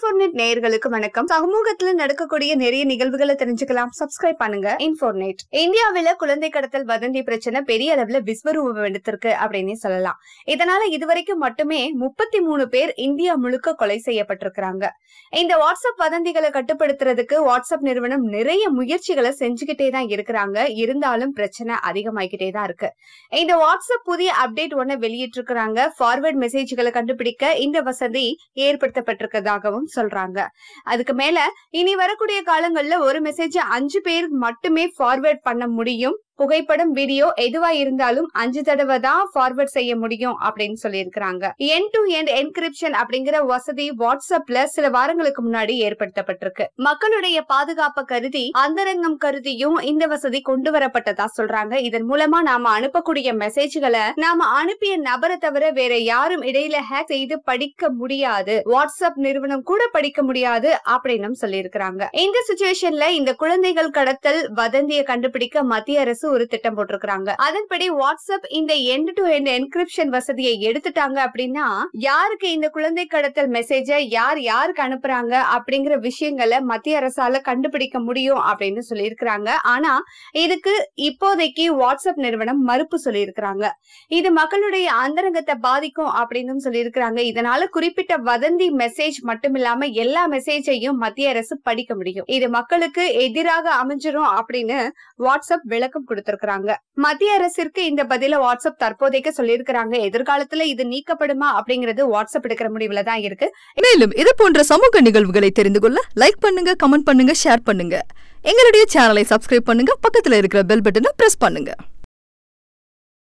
இன்ஃபோர்நெட் நேயர்களுக்கு வணக்கம். சமூகத்துல நடக்கக்கூடிய நிறைய நிகழ்வுகளை தெரிஞ்சுக்கலாம். சப்ஸ்கிரைப் பண்ணுங்க. இன்ஃபோர்நெட். இந்தியாவில குழந்தை கடத்தல் வதந்தி பிரச்சனை பெரிய அளவுல விஸ்வரூபம் எடுத்திருக்கு அப்படின்னு சொல்லலாம். இதனால இதுவரைக்கும் மட்டுமே முப்பத்தி மூணு பேர் இந்தியா முழுக்க கொலை செய்யப்பட்டிருக்கிறாங்க. இந்த வாட்ஸ்அப் வதந்திகளை கட்டுப்படுத்துறதுக்கு வாட்ஸ்அப் நிறுவனம் நிறைய முயற்சிகளை செஞ்சுக்கிட்டே தான் இருக்கிறாங்க. இருந்தாலும் பிரச்சனை அதிகமாகிக்கிட்டே தான் இருக்கு. இந்த வாட்ஸ்அப் புதிய அப்டேட் ஒண்ணு வெளியிட்டிருக்கிறாங்க. ஃபார்வர்ட் மெசேஜ்களை கண்டுபிடிக்க இந்த வசதி சொல்றாங்க. அதுக்கு மேல இனி வரக்கூடிய காலங்கள்ல ஒரு மெசேஜ் அஞ்சு பேருக்கு மட்டுமே ஃபார்வேர்ட் பண்ண முடியும். புகைப்படம் வீடியோ எதுவா இருந்தாலும் அஞ்சு தடவை தான் ஃபார்வர்ட் செய்ய முடியும் அப்படின்னு சொல்லியிருக்கிறாங்க. என் டு எண்ட் என்கிரிப்ஷன் அப்படிங்கிற வசதி வாட்ஸ்அப்ல சில வாரங்களுக்கு முன்னாடி ஏற்படுத்தப்பட்டிருக்கு. மக்களுடைய பாதுகாப்பை கருதி அந்தரங்கம் கருதியும் இந்த வசதி கொண்டு வரப்பட்டதா சொல்றாங்க. இதன் மூலமா நாம அனுப்பக்கூடிய மெசேஜ்களை நாம அனுப்பிய நபரை தவிர வேற யாரும் இடையில ஹேக் செய்து படிக்க முடியாது. வாட்ஸ்அப் நிறுவனம் கூட படிக்க முடியாது அப்படின்னு சொல்லியிருக்கிறாங்க. இந்த சுச்சுவேஷன்ல இந்த குழந்தைகள் கடத்தல் வதந்தியை கண்டுபிடிக்க மத்திய அரசு ஒரு திட்டம் போட்டிருக்காங்க அதன்படி வாட்ஸ்அப் இந்த எண்ட் டு எண்ட் என்கிரிப்ஷன் வசதியை எடுத்துட்டாங்க அப்படின்னா யாருக்கு இந்த குழந்தை கடத்தல் மெசேஜ யார் யாருக்கு அனுப்புறாங்க அப்படிங்கிற விஷயங்களை மத்திய அரசால கண்டுபிடிக்க முடியும் அப்படின்னு சொல்லியிருக்கிறாங்க. ஆனா இதுக்கு இப்போதைக்கு வாட்ஸ்அப் நிறுவனம் மறுப்பு சொல்லியிருக்கிறாங்க. இது மக்களுடைய அந்தரங்கத்தை பாதிக்கும் அப்படின்னு சொல்லியிருக்கிறாங்க. இதனால குறிப்பிட்ட வதந்தி மெசேஜ் மட்டும் இல்லாம எல்லா மெசேஜையும் மத்திய அரசு படிக்க முடியும். இது மக்களுக்கு எதிராக அமைஞ்சிரும் அப்படின்னு வாட்ஸ்அப் விளக்கம் கொடுத்திருக்கிறாங்க. மத்திய அரசிற்கு இந்த பதில வாட்ஸ்அப் தற்போதைக்கு சொல்லியிருக்கிறாங்க. எதிர்காலத்துல இது நீக்கப்படுமா அப்படிங்கிறது வாட்ஸ்அப் எடுக்கிற முடிவுல தான் இருக்கு. மேலும் இது போன்ற சமூக நிகழ்வுகளை தெரிந்து கொள்ள லைக் பண்ணுங்க கமெண்ட் பண்ணுங்க ஷேர் பண்ணுங்க. எங்களுடைய சேனலை சப்ஸ்கிரைப் பண்ணுங்க. பக்கத்துல இருக்கிற பெல் பட்டனை பிரஸ் பண்ணுங்க.